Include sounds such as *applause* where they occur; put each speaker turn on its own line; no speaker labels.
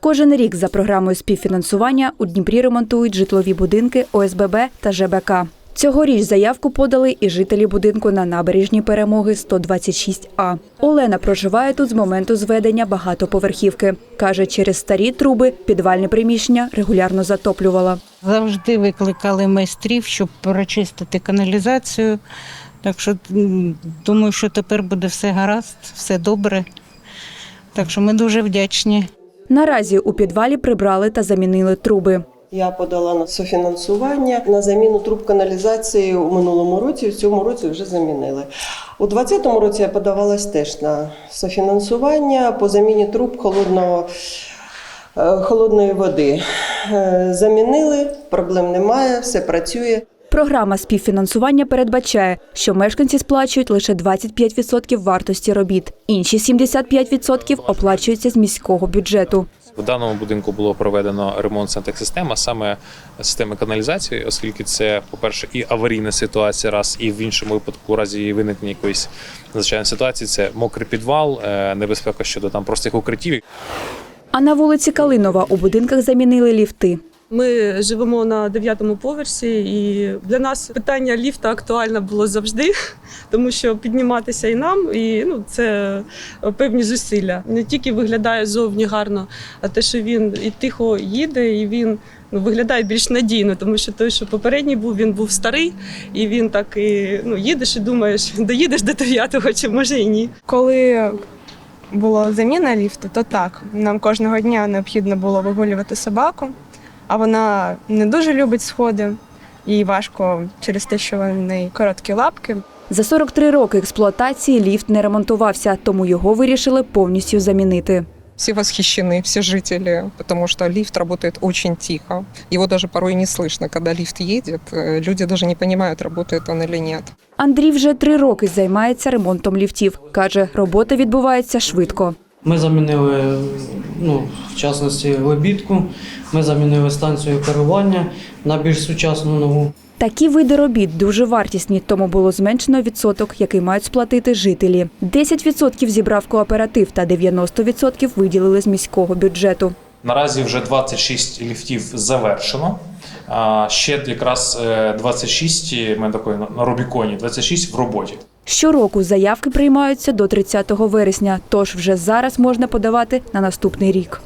Кожен рік за програмою співфінансування у Дніпрі ремонтують житлові будинки ОСББ та ЖБК. Цьогоріч заявку подали і жителі будинку на набережній перемоги 126А. Олена проживає тут з моменту зведення багатоповерхівки. Каже, через старі труби підвальне приміщення регулярно затоплювала.
Завжди викликали майстрів, щоб прочистити каналізацію. Так що думаю, що тепер буде все гаразд, все добре. Так що ми дуже вдячні.
Наразі у підвалі прибрали та замінили труби.
Я подала на софінансування на заміну труб каналізації у минулому році. В цьому році вже замінили. У 2020 році я подавалась теж на софінансування по заміні труб холодного, е, холодної води. Е, Замінили, проблем немає, все працює.
Програма співфінансування передбачає, що мешканці сплачують лише 25% вартості робіт. Інші 75% оплачуються з міського бюджету.
В даному будинку було проведено ремонт сантехсистеми, саме системи каналізації, оскільки це, по-перше, і аварійна ситуація, раз, і в іншому випадку, у разі виникнення якоїсь надзвичайної ситуації, це мокрий підвал, е, небезпека щодо там простих укриттів.
А на вулиці Калинова у будинках замінили ліфти.
Ми живемо на дев'ятому поверсі, і для нас питання ліфта актуальне було завжди, *laughs* тому що підніматися і нам, і ну це певні зусилля. Не тільки виглядає зовні гарно, а те, що він і тихо їде, і він ну, виглядає більш надійно, тому що той, що попередній був, він був старий, і він так і ну їдеш і думаєш, *laughs* доїдеш до дев'ятого, чи може і ні.
Коли була заміна ліфту, то так. Нам кожного дня необхідно було вигулювати собаку, а вона не дуже любить сходи. Їй важко через те, що в неї короткі лапки.
За 43 роки експлуатації ліфт не ремонтувався, тому його вирішили повністю замінити.
Все восхищены, все жители, потому что лифт работает очень тихо. Его даже порой не слышно, когда лифт едет. Э, Люди даже не понимают, работает он или нет.
Андрій вже три роки займається ремонтом ліфтів. Каже, робота відбувається швидко.
Ми замінили, ну, в частності, лебідку, ми замінили станцію керування на більш сучасну нову.
Такі види робіт дуже вартісні, тому було зменшено відсоток, який мають сплатити жителі. 10% зібрав кооператив та 90% виділили з міського бюджету.
Наразі вже 26 ліфтів завершено. А ще якраз е, 26, ми такої на Рубіконі, 26 в роботі.
Щороку заявки приймаються до 30 вересня, тож вже зараз можна подавати на наступний рік.